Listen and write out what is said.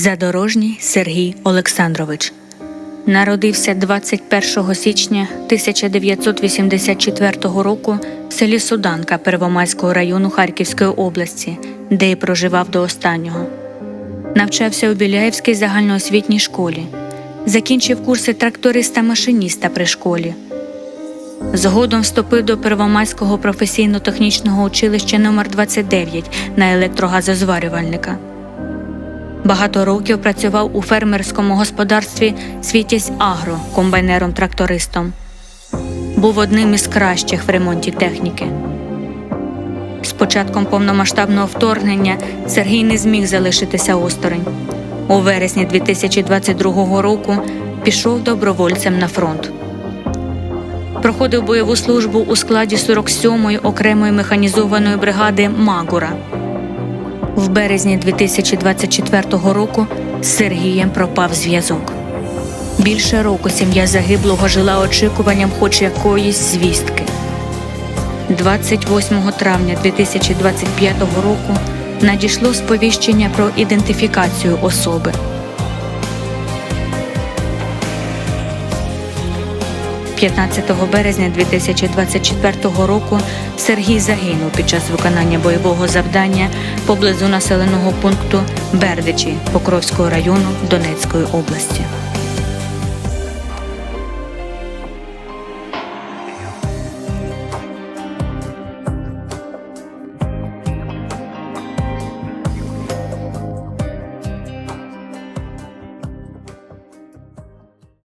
Задорожній Сергій Олександрович. Народився 21 січня 1984 року в селі Суданка Первомайського району Харківської області, де й проживав до останнього. Навчався у Біляєвській загальноосвітній школі. Закінчив курси тракториста-машиніста при школі. Згодом вступив до Первомайського професійно-технічного училища номер 29 на електрогазозварювальника. Багато років працював у фермерському господарстві Світязь Агро комбайнером-трактористом. Був одним із кращих в ремонті техніки. З початком повномасштабного вторгнення Сергій не зміг залишитися осторонь. У вересні 2022 року пішов добровольцем на фронт. Проходив бойову службу у складі 47-ї окремої механізованої бригади Магура. В березні 2024 року з Сергієм пропав зв'язок. Більше року сім'я загиблого жила очікуванням хоч якоїсь звістки. 28 травня 2025 року надійшло сповіщення про ідентифікацію особи. 15 березня 2024 року Сергій загинув під час виконання бойового завдання поблизу населеного пункту Бердичі Покровського району Донецької області.